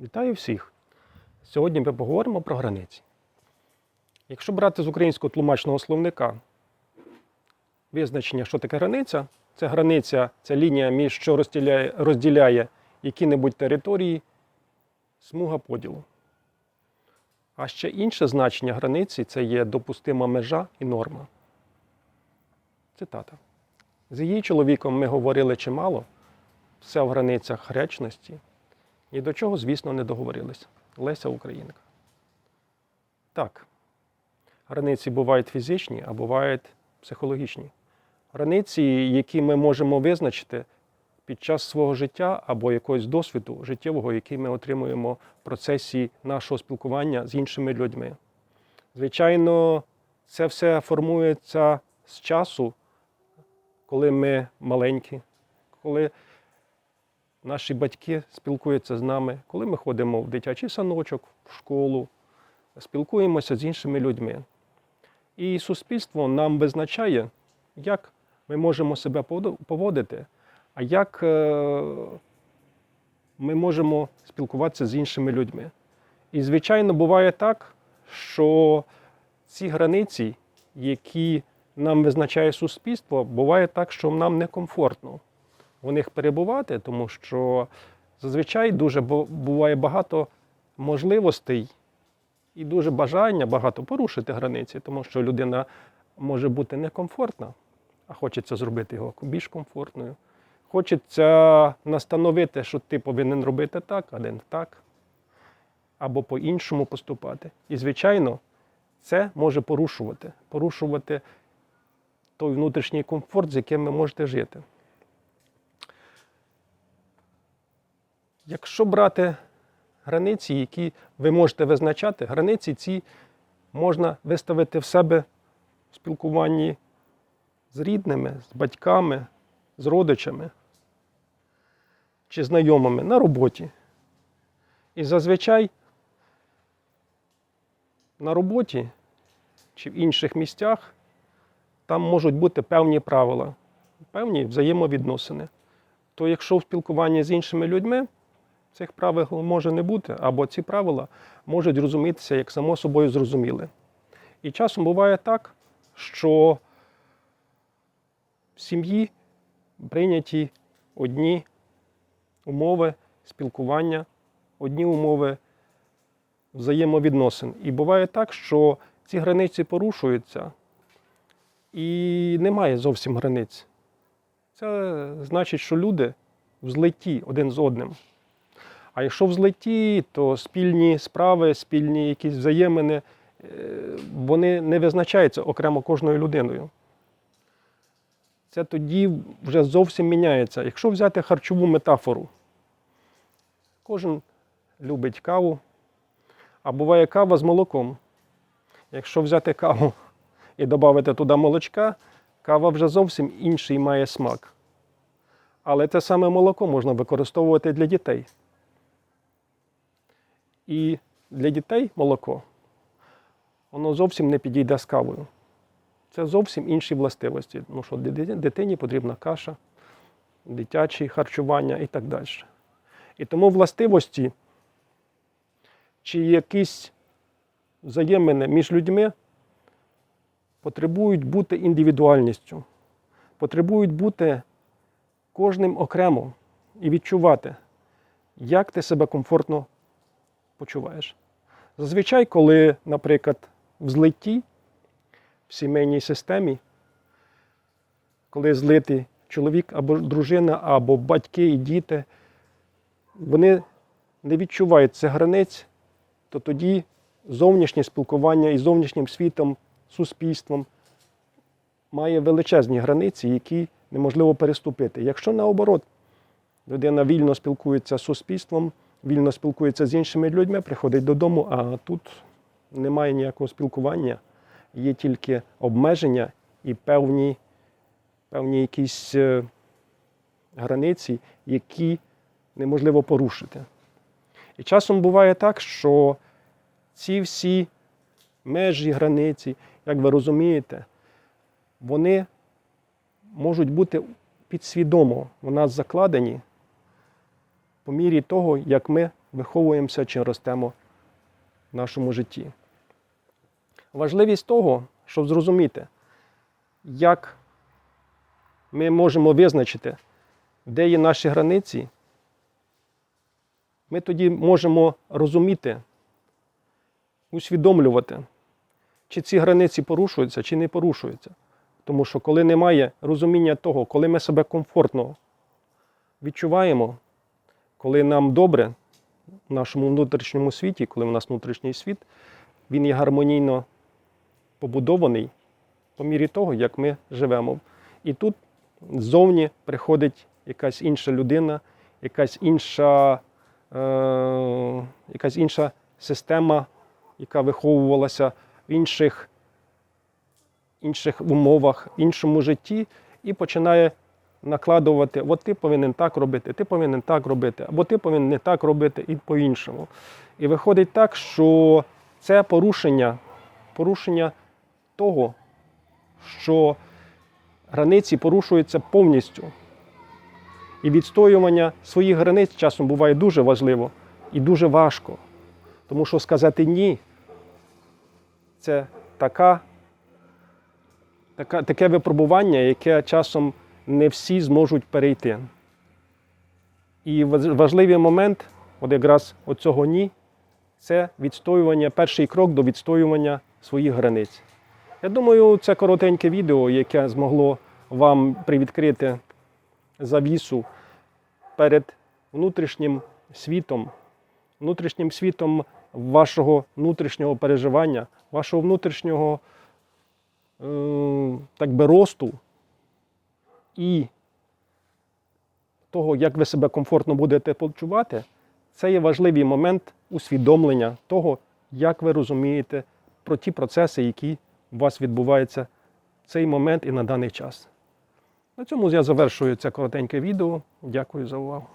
Вітаю всіх! Сьогодні ми поговоримо про границі. Якщо брати з українського тлумачного словника визначення, що таке границя, це границя, це лінія, між що розділяє, розділяє які-небудь території, смуга поділу. А ще інше значення границі це є допустима межа і норма. Цитата. З її чоловіком ми говорили чимало, все в границях гречності. Ні до чого, звісно, не договорились. Леся Українка. Так. Границі бувають фізичні, а бувають психологічні. Границі, які ми можемо визначити під час свого життя або якогось досвіду життєвого, який ми отримуємо в процесі нашого спілкування з іншими людьми. Звичайно, це все формується з часу, коли ми маленькі, коли наші батьки спілкуються з нами, коли ми ходимо в дитячий саночок, в школу, спілкуємося з іншими людьми. І суспільство нам визначає, як ми можемо себе поводити, а як е, ми можемо спілкуватися з іншими людьми. І, звичайно, буває так, що ці границі, які нам визначає суспільство, буває так, що нам некомфортно у них перебувати, тому що зазвичай дуже буває багато можливостей і дуже бажання багато порушити границі, тому що людина може бути некомфортна, а хочеться зробити його більш комфортною. Хочеться настановити, що ти повинен робити так, а не так, або по-іншому поступати. І, звичайно, це може порушувати, порушувати той внутрішній комфорт, з яким ви можете жити. Якщо брати границі, які ви можете визначати, границі ці можна виставити в себе в спілкуванні з рідними, з батьками, з родичами чи знайомими на роботі. І зазвичай на роботі чи в інших місцях там можуть бути певні правила, певні взаємовідносини. То якщо в спілкуванні з іншими людьми цих правил може не бути, або ці правила можуть розумітися як само собою зрозуміли. І часом буває так, що в сім'ї прийняті одні умови спілкування, одні умови взаємовідносин. І буває так, що ці границі порушуються і немає зовсім границь. Це значить, що люди в злитті один з одним. А якщо в злитті, то спільні справи, спільні якісь взаємини, е, вони не визначаються окремо кожною людиною. Це тоді вже зовсім міняється. Якщо взяти харчову метафору, кожен любить каву, а буває кава з молоком. Якщо взяти каву і додати туди молочка, кава вже зовсім інший має смак. Але те саме молоко можна використовувати для дітей. І для дітей молоко, воно зовсім не підійде з кавою. Це зовсім інші властивості. Ну що дитині потрібна каша, дитяче харчування і так далі. І тому властивості чи якісь взаємини між людьми потребують бути індивідуальністю, потребують бути кожним окремо і відчувати, як ти себе комфортно почуваєш. Зазвичай, коли, наприклад, в злитті, в сімейній системі, коли злитий чоловік або дружина, або батьки і діти, вони не відчувають цих границь, то тоді зовнішнє спілкування із зовнішнім світом, суспільством має величезні границі, які неможливо переступити. Якщо наоборот, людина вільно спілкується з суспільством, вільно спілкується з іншими людьми, приходить додому, а тут немає ніякого спілкування, є тільки обмеження і певні, певні якісь е, границі, які неможливо порушити. І часом буває так, що ці всі межі, границі, як ви розумієте, вони можуть бути підсвідомо в нас закладені по мірі того, як ми виховуємося чи ростемо в нашому житті. Важливість того, щоб зрозуміти, як ми можемо визначити, де є наші границі, ми тоді можемо розуміти, усвідомлювати, чи ці границі порушуються, чи не порушуються. Тому що коли немає розуміння того, коли ми себе комфортно відчуваємо, коли нам добре в нашому внутрішньому світі, коли в нас внутрішній світ, він є гармонійно побудований по мірі того, як ми живемо. І тут ззовні приходить якась інша людина, якась інша, е, якась інша система, яка виховувалася в інших, інших умовах, в іншому житті, і починає накладувати, от ти повинен так робити, ти повинен так робити, або ти повинен не так робити і по-іншому. І виходить так, що це порушення, порушення того, що границі порушуються повністю. І відстоювання своїх границь часом буває дуже важливо і дуже важко. Тому що сказати ні це така, така, таке випробування, яке часом не всі зможуть перейти. І важливий момент, от якраз оцього ні, це відстоювання, перший крок до відстоювання своїх границь. Я думаю, це коротеньке відео, яке змогло вам привідкрити завісу перед внутрішнім світом, внутрішнім світом вашого внутрішнього переживання, вашого внутрішнього е, так би, росту і того, як ви себе комфортно будете почувати, це є важливий момент усвідомлення того, як ви розумієте про ті процеси, які у вас відбуваються в цей момент і на даний час. На цьому я завершую це коротеньке відео. Дякую за увагу.